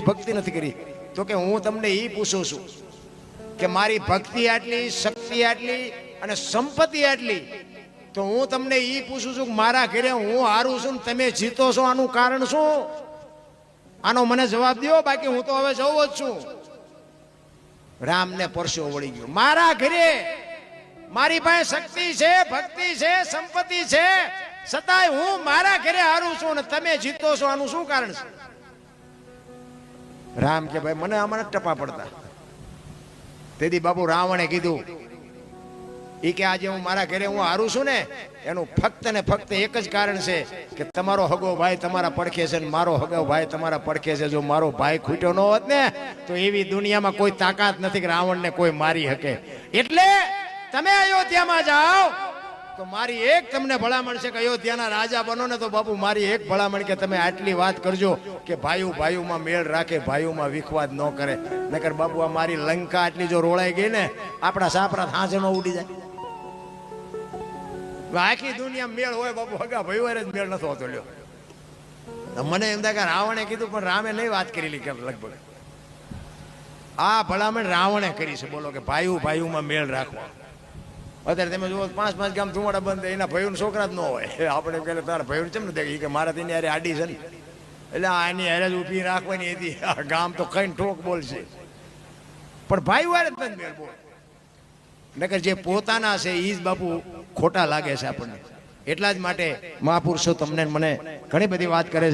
ભક્તિ નથી કરી. તો કે હું તમને એ પૂછું છું કે મારી ભક્તિ આટલી, શક્તિ આટલી અને સંપત્તિ આટલી, તો હું તમને એ પૂછું છું કે મારા ઘરે હું હારું છું ને તમે જીતો છો, આનું કારણ શું? આનો મને જવાબ દો બાકી હું તો હવે જવું જ છું. રામને પરસો વળી ગયો. મારા ઘરે મારી પાસે શક્તિ છે, ભક્તિ છે, સંપત્તિ છે, છતાંય હું મારા ઘરે હારું છું ને તમે જીતો છો, આનું શું કારણ છે? રામ કે ભાઈ, મને આમાં ટપા પડતા. તેથી બાપુ રાવણે કીધું એ કે આજે હું મારા ઘરે હું હારું છું ને, એનું ફક્ત ને ફક્ત એક જ કારણ છે કે તમારો હગો ભાઈ તમારા પડખે છે ને મારો હગો ભાઈ તમારા પડખે છે. જો મારો ભાઈ ખૂટ્યો ન હોત ને, તો એવી દુનિયામાં કોઈ તાકાત નથી કે રાવણને કોઈ મારી શકે. એટલે તમે અયોધ્યામાં જાઓ તો મારી એક તમને ભલામણ છે કે અયોધ્યાના રાજા બનો ને તો બાપુ, મારી એક ભલામણ કે તમે આટલી વાત કરજો કે ભાઈઓ ભાઈઓમાં મેળ રાખે, ભાઈઓમાં વિખવાદ ન કરે. નકર બાપુ, આ મારી લંકા આટલી જો રોળાઈ ગઈ ને, આપણા સાપરા હાંસે ઉડી જાય. આખી દુનિયા મેળ હોય બાપુ, હગા ભાઈ વારે જ મેળ નથી હોતો લ્યો. મને એમ થાય કે રાવણે કીધું, પણ રામે નહીં વાત કરેલી કે લગભગ. આ ભલામણ રાવણે કરી છે. બોલો કે ભાઈઓ ભાઈઓમાં મેળ રાખવા. અત્યારે તમે જુઓ, પાંચ પાંચ ગામ ધુમાડા બંધ એના ભયું છોકરા જ ન હોય. આપણે એમ કહે તારા ભાઈઓ ચમ નથી કે મારા તેની અરે આડી છે એટલે આની હારે જ ઊભી રાખવાની હતી. આ ગામ તો કઈ ઠોક બોલશે પણ ભાઈ વારે જ મેળ બોલ. નકર જે પોતાના છે એ જ બાપુ ખોટા લાગે છે આપણને. એટલા જ માટે મહાપુરુષો તમને મને ઘણી બધી વાત કરે છે.